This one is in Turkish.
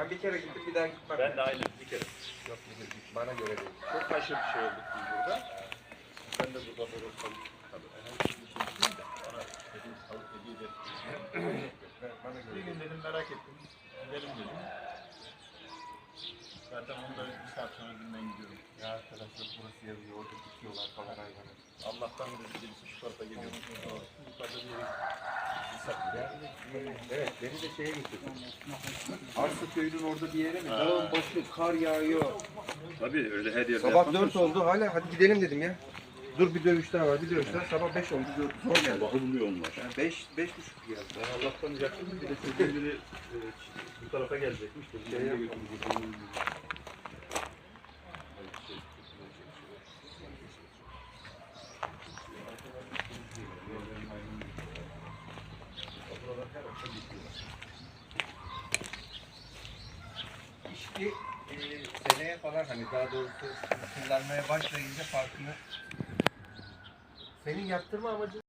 Ben bir kere gittim bir daha gitmem. Ben de aynı bir kere. Yok gidin, git. Bana göre değil. Çok haşır bir şey olduk biz burada. Ben de burada böyle tavuk, tabii herhangi bir şey değil de bana dedim tavuk hediye de Bana göre Bir gün dedim merak ettim. Gidelim dedim. Zaten onu da bir saat sonra günden gidiyorum. Ya arkadaşlar burası yazıyor. Orada tutuyorlar falan hayvanı. Allah'tan dedi birisi şu tarafa geliyor. Yukarıda bir yere evet beni de şeye götürdü. Arsa köyünün orada bir yere mi? Dağın başı kar yağıyor. Tabii öyle her yerde Sabah 4 oldu hala hadi gidelim dedim ya. Dur bir dövüş daha var bir dövüş daha. Sabah 5 oldu zor geldi. Bakılmıyor onlar. Yani 5 5 buçuk geldi. Ben Allah'tan yakınım bir de çocuğun biri e, bu tarafa gelecekmiş. de Şey bir yapalım. İşte e, seneye falan hani daha doğrusu kullanmaya başlayınca farkını senin yaptırma amacın